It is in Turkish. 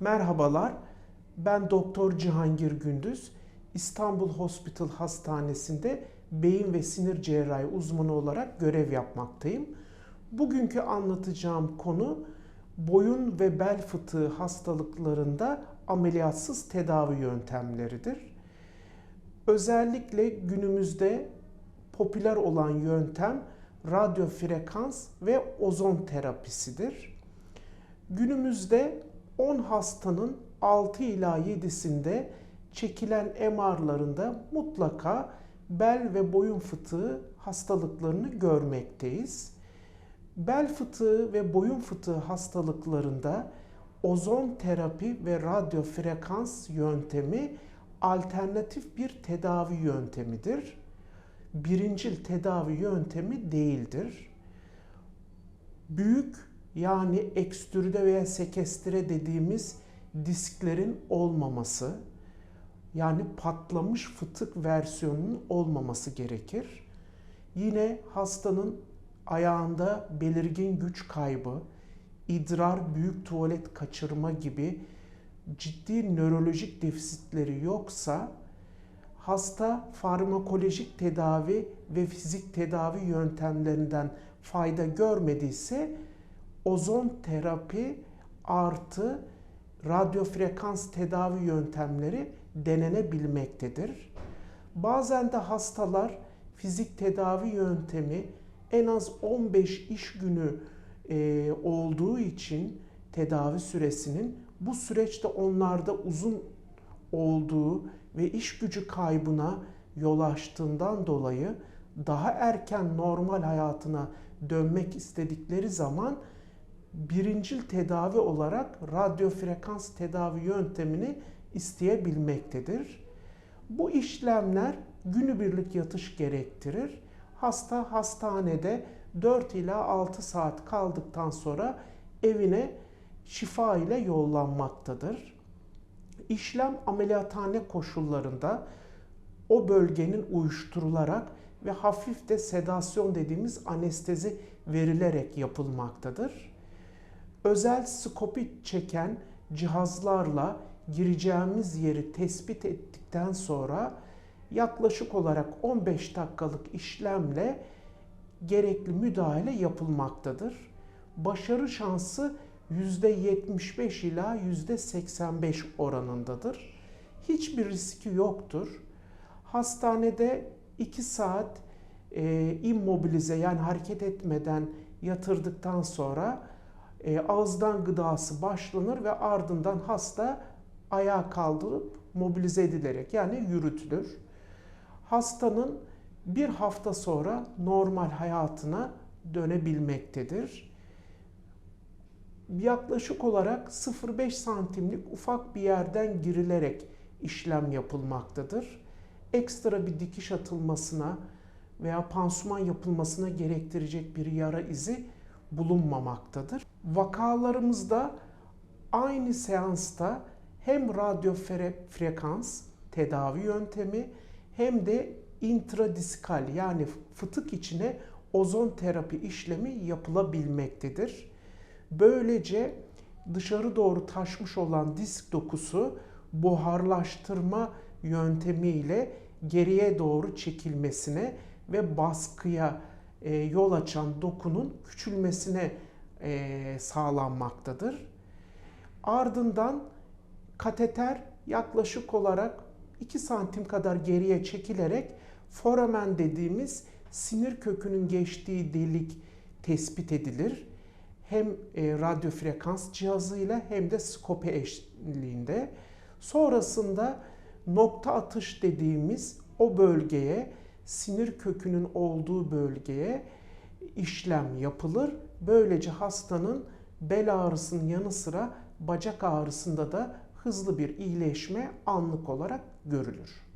Merhabalar, ben Doktor Cihangir Gündüz. İstanbul Hospital Hastanesi'nde beyin ve sinir cerrahi uzmanı olarak görev yapmaktayım. Bugünkü anlatacağım konu boyun ve bel fıtığı hastalıklarında ameliyatsız tedavi yöntemleridir. Özellikle günümüzde popüler olan yöntem radyo frekans ve ozon terapisidir. Günümüzde 10 hastanın 6 ila 7'sinde çekilen MR'larında mutlaka bel ve boyun fıtığı hastalıklarını görmekteyiz. Bel fıtığı ve boyun fıtığı hastalıklarında ozon terapi ve radyo frekans yöntemi alternatif bir tedavi yöntemidir. Birincil tedavi yöntemi değildir. Büyük yani ekstrüde veya sekestire dediğimiz disklerin olmaması, yani patlamış fıtık versiyonunun olmaması gerekir. Yine hastanın ayağında belirgin güç kaybı, idrar, büyük tuvalet kaçırma gibi ciddi nörolojik defisitleri yoksa hasta farmakolojik tedavi ve fizik tedavi yöntemlerinden fayda görmediyse ozon terapi artı radyo frekans tedavi yöntemleri denenebilmektedir. Bazen de hastalar fizik tedavi yöntemi en az 15 iş günü e, olduğu için tedavi süresinin bu süreçte onlarda uzun olduğu ve iş gücü kaybına yol açtığından dolayı daha erken normal hayatına dönmek istedikleri zaman birincil tedavi olarak radyo frekans tedavi yöntemini isteyebilmektedir. Bu işlemler günübirlik yatış gerektirir. Hasta hastanede 4 ila 6 saat kaldıktan sonra evine şifa ile yollanmaktadır. İşlem ameliyathane koşullarında o bölgenin uyuşturularak ve hafif de sedasyon dediğimiz anestezi verilerek yapılmaktadır. Özel skopi çeken cihazlarla gireceğimiz yeri tespit ettikten sonra yaklaşık olarak 15 dakikalık işlemle gerekli müdahale yapılmaktadır. Başarı şansı %75 ila %85 oranındadır. Hiçbir riski yoktur. Hastanede 2 saat e, immobilize yani hareket etmeden yatırdıktan sonra e, ağızdan gıdası başlanır ve ardından hasta ayağa kaldırıp mobilize edilerek yani yürütülür. Hastanın bir hafta sonra normal hayatına dönebilmektedir. Yaklaşık olarak 0,5 santimlik ufak bir yerden girilerek işlem yapılmaktadır. Ekstra bir dikiş atılmasına veya pansuman yapılmasına gerektirecek bir yara izi bulunmamaktadır. Vakalarımızda aynı seansta hem radyo frekans tedavi yöntemi hem de intradiskal yani fıtık içine ozon terapi işlemi yapılabilmektedir. Böylece dışarı doğru taşmış olan disk dokusu buharlaştırma yöntemiyle geriye doğru çekilmesine ve baskıya e, yol açan dokunun küçülmesine e, sağlanmaktadır. Ardından kateter yaklaşık olarak 2 santim kadar geriye çekilerek foramen dediğimiz sinir kökünün geçtiği delik tespit edilir. Hem e, radyo frekans cihazıyla hem de skope eşliğinde. Sonrasında nokta atış dediğimiz o bölgeye sinir kökünün olduğu bölgeye işlem yapılır. Böylece hastanın bel ağrısının yanı sıra bacak ağrısında da hızlı bir iyileşme anlık olarak görülür.